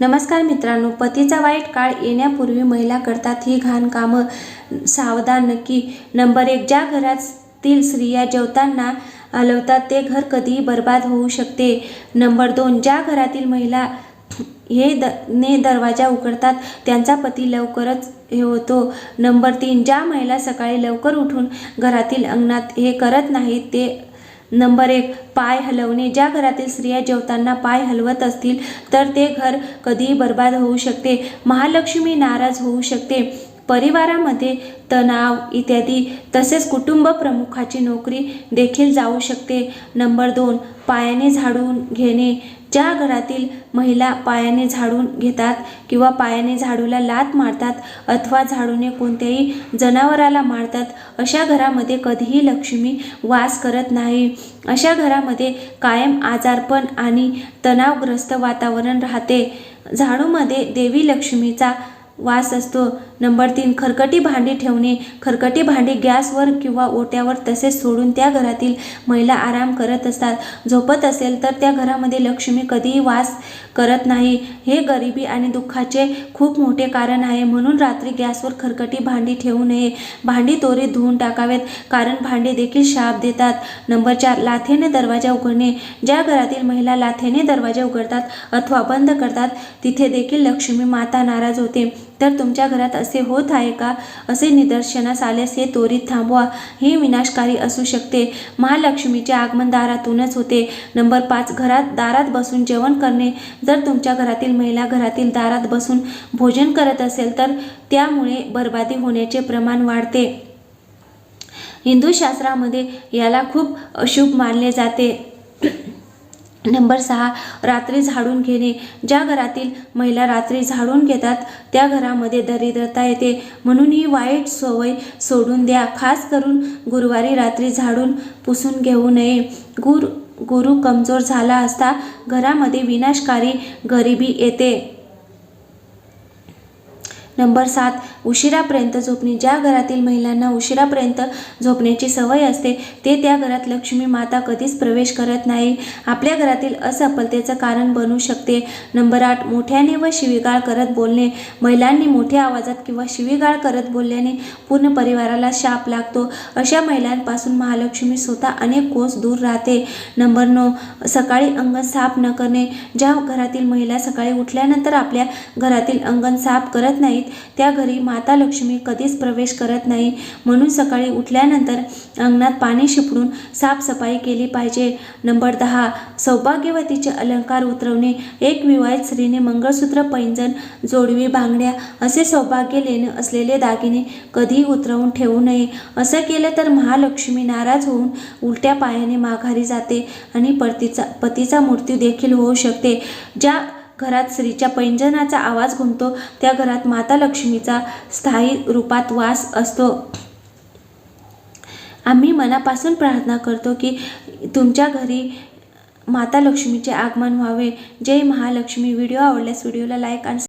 नमस्कार मित्रांनो पतीचा वाईट काळ येण्यापूर्वी महिला करतात ही घाण कामं. सावधान नक्की. नंबर एक ज्या घरातील स्त्रिया जेवताना हलवतात ते घर कधीही बर्बाद होऊ शकते. नंबर दोन ज्या घरातील महिला हे द ने दरवाजा उघडतात त्यांचा पती लवकरच हे होतो. नंबर तीन ज्या महिला सकाळी लवकर उठून घरातील अंगणात हे करत नाहीत ते नंबर एक पाय हलवणे. ज्या घरातील स्त्रिया जेवताना पाय हलवत असतील तर ते घर कधीही बर्बाद होऊ शकते. महालक्ष्मी नाराज होऊ शकते. परिवारामध्ये तणाव इत्यादी तसेच कुटुंब प्रमुखाची नोकरी देखील जाऊ शकते. नंबर दोन पायाने झाडून घेणे. ज्या घरातील महिला पायाने झाडून घेतात किंवा पायाने झाडूला लात मारतात अथवा झाडूने कोणत्याही जनावराला मारतात अशा घरामध्ये कधीही लक्ष्मी वास करत नाही. अशा घरामध्ये कायम आजारपण आणि तणावग्रस्त वातावरण राहते. झाडूमध्ये देवी लक्ष्मीचा वास असतो. नंबर तीन खरकटी भांडी ठेवणे. खरकटी भांडी गॅसवर किंवा ओट्यावर तसेच सोडून त्या घरातील महिला आराम करत असतात. झोपत असेल तर त्या घरामध्ये लक्ष्मी कधीही वास करत नाही. हे गरिबी आणि दुःखाचे खूप मोठे कारण आहे. म्हणून रात्री गॅसवर खरकटी भांडी ठेवू नये. भांडी तोरे धुवून टाकावेत. कारण भांडे देखील शाप देतात. नंबर चार लाथेने दरवाजा उघडणे. ज्या घरातील महिला लाथेने दरवाजा उघडतात अथवा बंद करतात तिथे देखील लक्ष्मी माता नाराज होते. तर तुमच्या घरात असे होत आहे का? असे निदर्शनास आल्यास हे त्वरित थांबवा. हे विनाशकारी असू शकते. महालक्ष्मीचे आगमन दारातूनच होते. नंबर पाच घरात दारात बसून जेवण करणे. जर तुमच्या घरातील महिला घरातील दारात बसून भोजन करत असेल तर त्यामुळे बर्बादी होण्याचे प्रमाण वाढते. हिंदू शास्त्रामध्ये याला खूप अशुभ मानले जाते. नंबर सहा रात्री झाडून घेणे. ज्या घरातील महिला रात्री झाडून घेतात त्या घरामध्ये दरिद्रता येते. म्हणून ही वाईट सवय सोडून द्या. खास करून गुरुवारी रात्री झाडून पुसून घेऊ नये. गुर गुरु कमजोर झाला असता घरामध्ये विनाशकारी गरिबी येते. नंबर सात उशिरापर्यंत झोपणे. ज्या घरातील महिलांना उशिरापर्यंत झोपण्याची सवय असते ते त्या घरात लक्ष्मी माता कधीच प्रवेश करत नाही. आपल्या घरातील असफलतेचं कारण बनू शकते. नंबर आठ मोठ्याने व शिवीगाळ करत बोलणे. महिलांनी मोठ्या आवाजात किंवा शिवीगाळ करत बोलल्याने पूर्ण परिवाराला शाप लागतो. अशा महिलांपासून महालक्ष्मी स्वतः अनेक कोस दूर राहते. नंबर नऊ सकाळी अंगण साफ न करणे. ज्या घरातील महिला सकाळी उठल्यानंतर आपल्या घरातील अंगण साफ करत नाहीत त्या घरी माता लक्ष्मी कधीच प्रवेश करत नाही. म्हणून सकाळी उठल्यानंतर अंगणात पाणी शिपडून साफसफाई केली पाहिजे. नंबर दहा. सौभाग्यवतीचे अलंकार उतरवणे. एक विवाहित स्त्रीने मंगळसूत्र पैंजण जोडवी बांगड्या असे सौभाग्य लेणे असलेले दागिने कधीही उतरवून ठेवू नये. असं केलं तर महालक्ष्मी नाराज होऊन उलट्या पायाने माघारी जाते आणि पतीचा पतीचा मृत्यू देखील होऊ शकते. ज्या घरात स्त्रीच्या पैंजनाचा आवाज घुमतो त्या घरात माता लक्ष्मीचा स्थायी रूपात वास असतो. आम्ही मनापासून प्रार्थना करतो की तुमच्या घरी माता लक्ष्मीचे आगमन व्हावे. जय महालक्ष्मी. व्हिडिओ आवडल्यास व्हिडिओला लाईक आणि